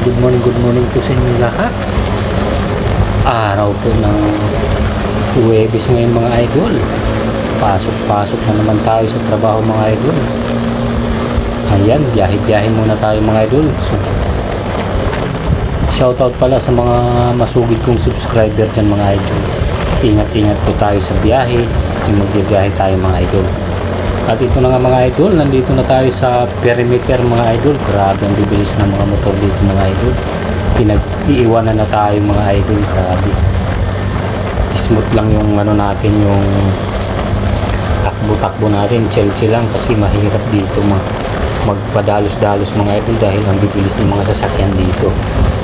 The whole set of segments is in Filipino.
Good morning, good morning, po sa inyo lahat. Araw po ng Huwebes ngayon mga idol. Pasok-pasok na naman tayo sa trabaho mga idol. Ayan, biyahe-biyahe muna tayo mga idol. So, shoutout pala sa mga masugid kong subscriber dyan mga idol. Ingat-ingat po tayo sa biyahe. Magbibiyahe tayo mga idol. At ito na nga mga idol, nandito na tayo sa perimeter mga idol. Grabe ang bibilis ng mga motor dito mga idol. Pinag-iiwanan na tayo mga idol. Grabe. Smooth lang yung ano natin, yung takbo-takbo natin. Chill-chill lang kasi mahirap dito mag magpadalos-dalos mga idol dahil ang bibilis ng mga sasakyan dito.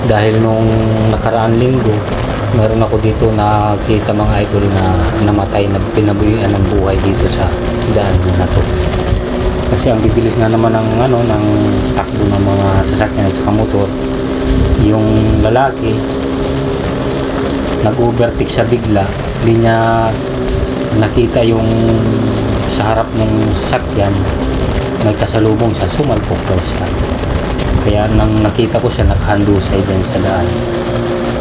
Dahil nung nakaraan linggo, meron ako dito nakita mga idol na namatay na pinabuyan ng buhay dito sa daan na to. Kasi ang bibilis nga naman ng ano ng takbo ng mga sasakyan at saka motor. Yung lalaki nag-overtake siya bigla, hindi niya nakita yung sa harap ng sasakyan may kasalubong siya, sumalpok daw siya. Kaya nang nakita ko siya, nakahandusay dyan sa daan.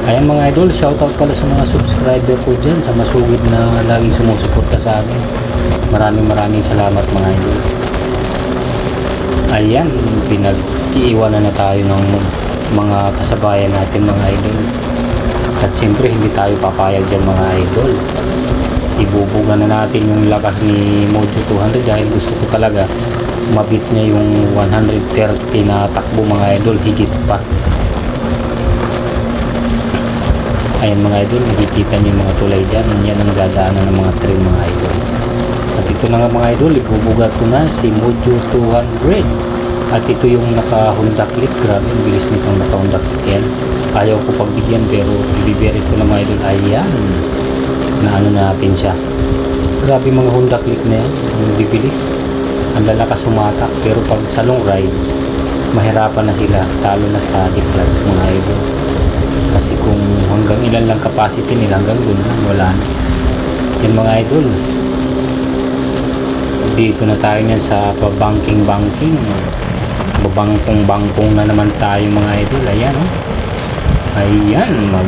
Ayan mga idol, shoutout pala sa mga subscriber ko dyan, sa masugid na laging sumusuporta sa akin. Maraming maraming salamat mga idol. Ayan, pinag-iiwanan na tayo ng mga kasabayan natin mga idol. At siyempre, hindi tayo papayag dyan mga idol. Ibubuga na natin yung lakas ni Mojo 200 dahil gusto ko talaga mabit niya yung 130 na takbo mga idol higit pa ayan mga idol nakikita niyo mga tulay dyan yan ang dadaanan ng mga train mga idol at ito na nga mga idol ibubugat ko na si Mojo 200 at ito yung naka Honda Click grabe ang bilis nitong naka Honda Click yan ayaw ko pagbigyan pero ibiberit ko na mga idol. Ayan na ano natin siya. Grabe mga Honda Click na yan. Ang bibilis. Ang lalakas humatak pero pag sa long ride mahirapan na sila. Talo na sa deep clutch mga idol. Kasi kung hanggang ilan lang capacity nila hanggang dun lang wala na. Yan mga idol dito na tayo niyan sa pabanking banking babangkong bangkong na naman tayo mga idol ayan oh. ayan mag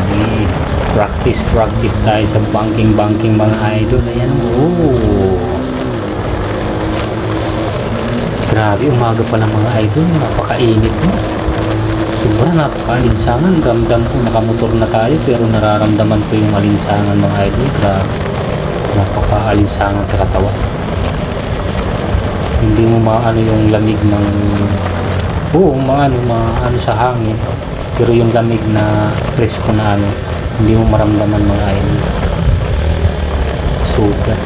practice practice tayo sa banking banking mga idol ayan oh Grabe, umaga pa ng mga idol. Napakainit mo. Sobra, napaka-alinsangan. Ramdam ko, nakamotor na tayo, pero nararamdaman ko yung alinsangan mga idol. Grabe. Napaka-alinsangan sa katawan. Hindi mo maano yung lamig ng... Oo, maano, maano sa hangin. Pero yung lamig na presko na ano, hindi mo maramdaman mga idol. Super.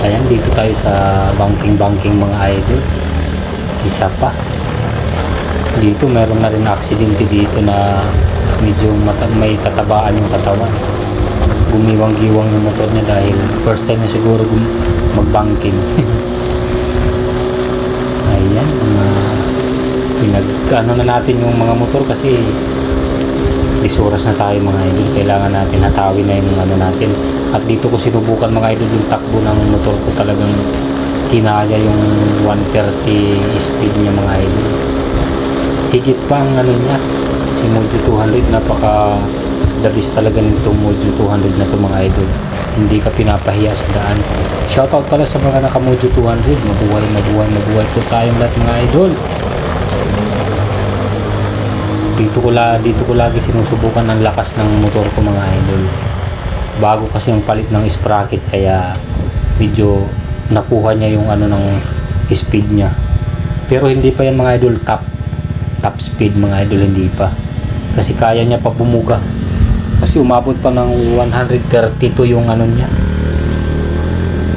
Ayan, dito tayo sa banking-banking mga idol. Isa pa. Dito, meron na rin aksidente dito na medyo mata- may katabaan yung katawan. Gumiwang-giwang yung motor niya dahil first time na siguro mag-banking. Ayan, mga pinag ano na natin yung mga motor kasi isuras na tayo mga idol. Kailangan natin hatawin na yung ano natin. At dito ko sinubukan mga idol yung takbo ng motor ko. Talagang kinaya yung 130 speed niya mga idol. Higit pa ang ano niya si Mojo 200 napaka dabis talaga nitong Mojo 200 na to mga idol hindi ka pinapahiya sa daan. Shoutout pala sa mga naka Mojo 200 mabuhay mabuhay mabuhay po tayong lahat mga idol. Dito ko la dito ko lagi sinusubukan ang lakas ng motor ko mga idol. Bago kasi yung palit ng sprocket kaya medyo nakuha niya yung ano ng speed niya. Pero hindi pa yan mga idol top top speed mga idol hindi pa. Kasi kaya niya pa bumuga kasi umabot pa ng 132 yung ano niya.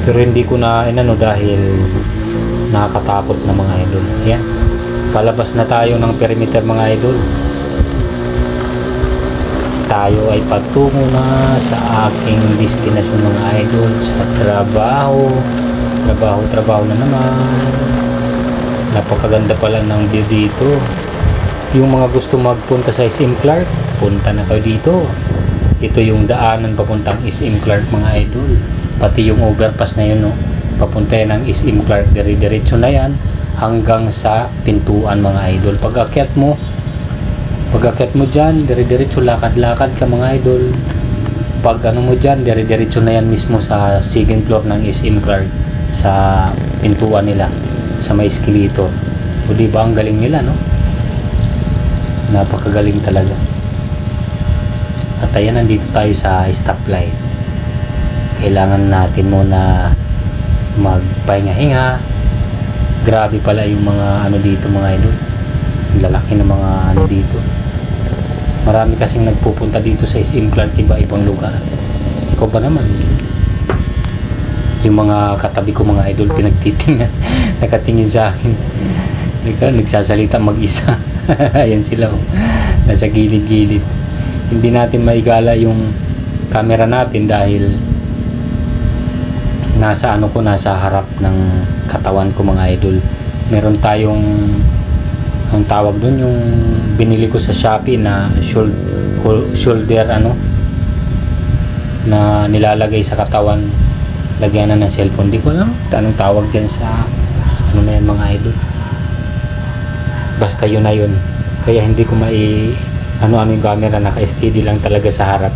Pero hindi ko na inano dahil nakakatakot na mga idol. Yan palabas na tayo ng perimeter mga idol. Tayo ay patungo na sa aking destinasyon mga idol sa trabaho. Trabaho trabaho na naman. Napakaganda pala ng view dito. Yung mga gusto magpunta sa SM Clark punta na kayo dito ito yung daanan papuntang SM Clark mga idol pati yung overpass na yun no papunta yan ng SM Clark dire diretso na yan hanggang sa pintuan mga idol. Pag akyat mo, pag akyat mo dyan, dire-diretso lakad-lakad ka mga idol. Pag ano mo dyan, dire-diretso na yan mismo sa second floor ng SM Clark sa pintuan nila sa may escalator. O di ba ang galing nila no? Napakagaling talaga. At ayan, nandito tayo sa stoplight. Kailangan natin muna magpahinga-hinga. Grabe pala yung mga ano dito mga idol. Lalaki ng mga ano dito. Marami kasing nagpupunta dito sa SM Clark iba-ibang lugar. Ikaw ba naman? Yung mga katabi ko mga idol pinagtitingnan. Nakatingin sa akin. Nagsasalita mag-isa. Ayan sila oh. Nasa gilid-gilid. Hindi natin maigala yung camera natin dahil nasa ano ko nasa harap ng katawan ko mga idol. Meron tayong ang tawag doon yung binili ko sa Shopee na shoulder, shoulder ano na nilalagay sa katawan. Lagyan na ng cellphone. Di ko alam anong tawag dyan sa ano na yan mga idol. Basta yun na yun. Kaya hindi ko mai ano ano yung camera naka-steady lang talaga sa harap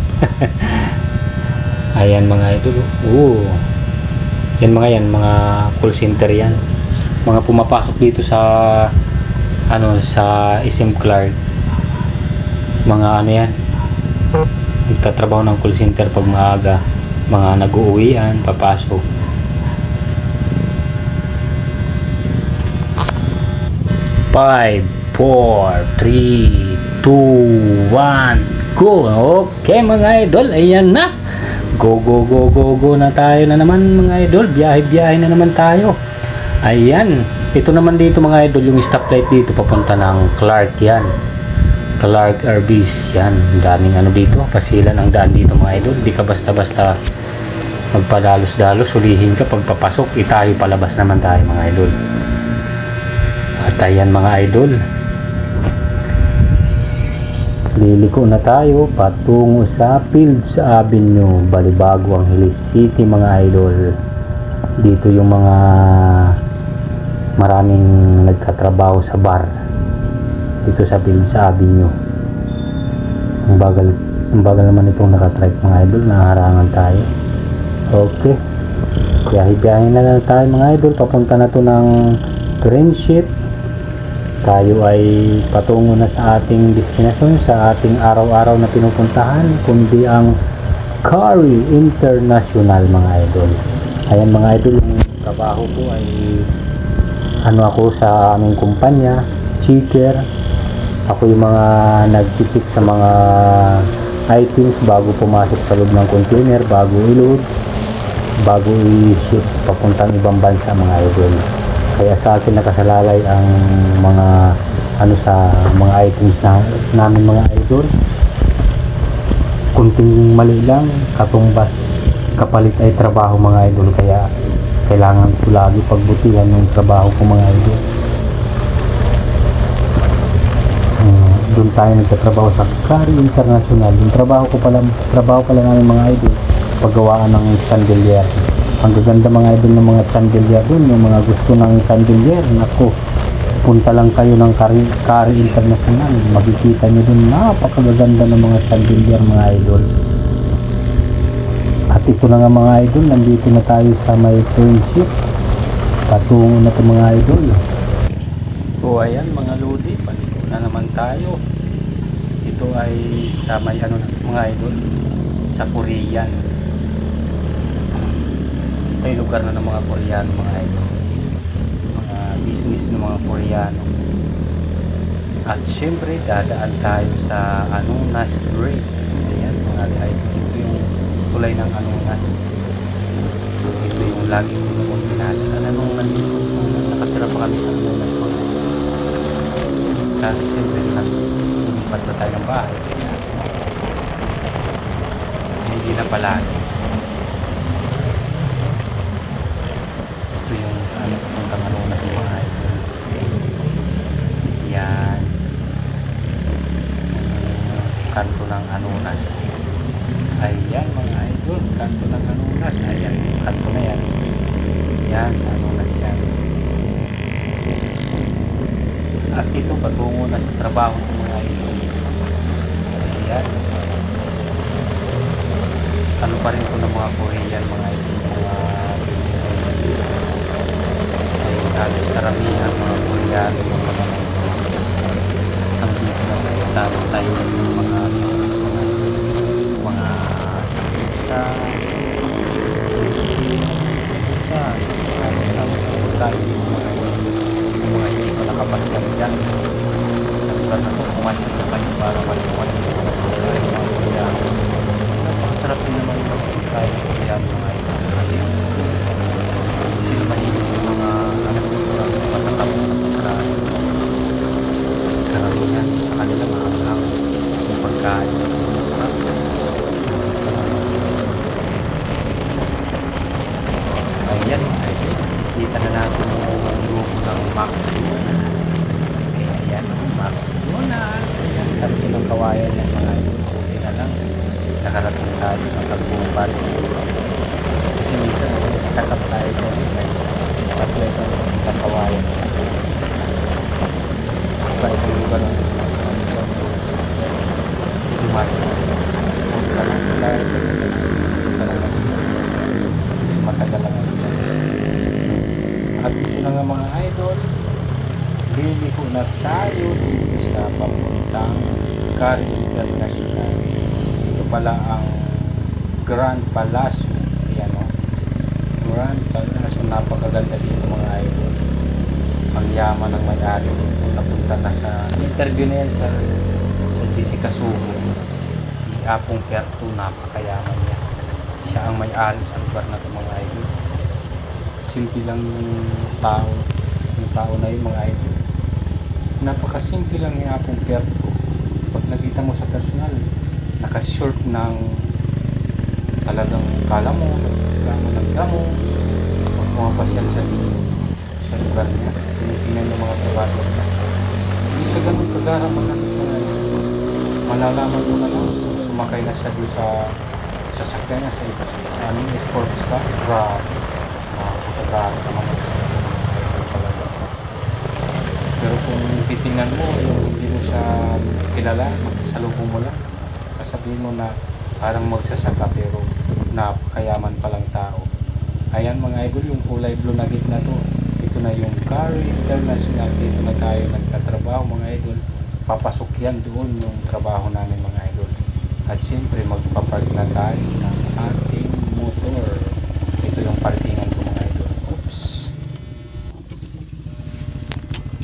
ayan mga idol oo yan mga yan, mga call center yan. Mga pumapasok dito sa ano sa SM Clark. Mga ano yan. Nagtatrabaho ng call center pag maaga. Mga nag-uuwian, papasok. Five, four, three, two, one, go! Okay mga idol, ayan na! Go, go, go, go, go na tayo na naman mga idol. Biyahe-biyahe na naman tayo. Ayan. Ito naman dito mga idol, yung stoplight dito papunta ng Clark yan. Clark Arbis yan. Daming ano dito. Pasilan ang daan dito mga idol. Di ka basta-basta magpadalos-dalos. Ulihin ka pagpapasok. Itayo palabas naman tayo mga idol. At ayan mga idol. Liliko na tayo patungo sa Fields Avenue, Balibago ang Hills City mga idol. Dito yung mga maraming nagtatrabaho sa bar. Dito sa Fields Avenue. Ang bagal, ang bagal naman itong nakatrike mga idol, naharangan tayo. Okay. Biyahe-biyahe na lang tayo mga idol. Papunta na to ng Friendship tayo ay patungo na sa ating destinasyon, sa ating araw-araw na pinupuntahan, kundi ang Curry International mga idol. Ayan mga idol, yung trabaho ko ay ano ako sa aming kumpanya, checker. Ako yung mga nag-check sa mga items bago pumasok sa loob ng container, bago i-load, bago i-ship papuntang ibang bansa mga idol kaya sa akin nakasalalay ang mga ano sa mga items na namin mga idol. Kunting mali lang katumbas kapalit ay trabaho mga idol. Kaya kailangan ko lagi pagbutihan yung trabaho ko mga idol. Hmm, doon tayo nagtatrabaho sa Kari International. Yung trabaho ko pala trabaho pala namin mga idol paggawaan ng chandelier ang gaganda mga idol ng mga chandelier dun yung mga gusto ng chandelier nako punta lang kayo ng Kari, Kari International. Makikita nyo dun napakagaganda ng mga chandelier mga idol. At ito na nga mga idol nandito na tayo sa may friendship. Patungo na ito mga idol. So ayan mga lodi paliko na naman tayo. Ito ay sa may ano mga idol sa Korean ito yung lugar na ng mga Koreano mga idol. Mga business ng mga Koreano. At syempre dadaan tayo sa Anunas Bridge ayan mga idol. Ito yung tulay ng Anunas ito yung lagi pinupunta natin. Ano nung nandito nakatira pa kami sa Anunas mga kasi syempre nagpulipat na tayo ng bahay. Hindi na palagi ito yung ano idol yan. Kanto ng Anunas. Ayan mga idol. Kanto ng Anunas. Ayan kanto na yan. Yan sa Anunas yan. At ito patungo na sa trabaho ng mga idol. Ayan. Ano pa rin ko ng mga Korean mga idol, mga halos karamihan mga Koreano yung mga ang dito na taro tayo ng mga mga sa basta sama sa pagkain yung mga yung mga hindi ko nakapaskan dyan sa lugar na ito pumasok na kayo para maliwan yung mga pagkain ng mga Koreano napakasarap din naman yung mga pagkain ng Koreano mga ito kasi hindi sila mahilig sa mga ano sigurado matatapos na pagkain karamihan sa kanila maanghang yung pagkain Sarap. ayan kita na natin yung logo ng Mac kaya ayan Mac muna ayan kanto ng kawayan ng mga buti na lang nakarating tayo nakagbubat kasi minsan stack up tayo dyan sa may stack na ito ng kawayan iba ibang lugar ng Dumating. Talang tayo. Talang matagal lang ang At ito na nga mga idol, liliko na tayo dito sa papuntang Cari International. Ito pala ang Grand Palace. Ayan o. Grand Palace. Napakaganda dito mga idol. Ang yaman ng may-ari dito. Napunta na sa interview na yan sa, sa Jessica Sugo. Si Apong Perto, napakayaman niya siya ang may-ari sa lugar na ito mga idol. Simple lang yung tao. Yung tao na yun mga idol. Napakasimple lang ni Apong Perto. Pag nakita mo sa personal, nakashort ng talagang kala mo, gamo ng gamo. Pag pumapasyal sa, sa lugar niya, tinitingnan yung mga trabaho niya. Hindi siya ganun kagara mga idol. Malalaman mo na lang sumakay na siya doon sa sasakyan niya sa, sa ano, sports car. Grabe. Uh, mga sasakyan talaga. Pero kung titingnan mo, yung hindi mo siya kilala, magsalubong mo lang. Sasabihin mo na parang magsasaka pero napakayaman palang tao. Ayan mga idol, yung kulay blue na gitna to. Ito na yung Car International. Dito na tayo nagtatrabaho mga idol. Papasok yan doon yung trabaho namin mga idol. At siyempre magpapark na tayo ng ating motor. Ito yung parkingan ko mga idol. Oops.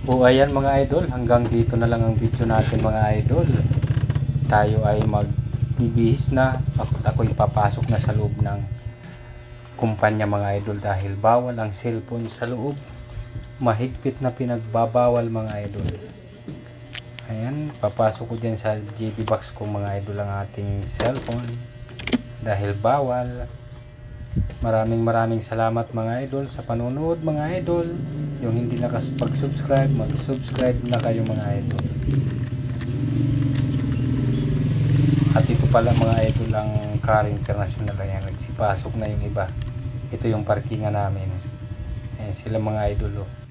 O ayan mga idol, hanggang dito na lang ang video natin mga idol. Tayo ay magbibihis na. Ako ako'y papasok na sa loob ng kumpanya mga idol dahil bawal ang cellphone sa loob. Mahigpit na pinagbabawal mga idol. Ayan, papasok ko dyan sa JB box ko mga idol ang ating cellphone dahil bawal. Maraming maraming salamat mga idol sa panonood mga idol. Yung hindi nakapag-subscribe, mag-subscribe na kayo mga idol. At ito pala mga idol ang Car International ayan, nagsipasok na yung iba. Ito yung parkingan namin. Ayan sila mga idol oh.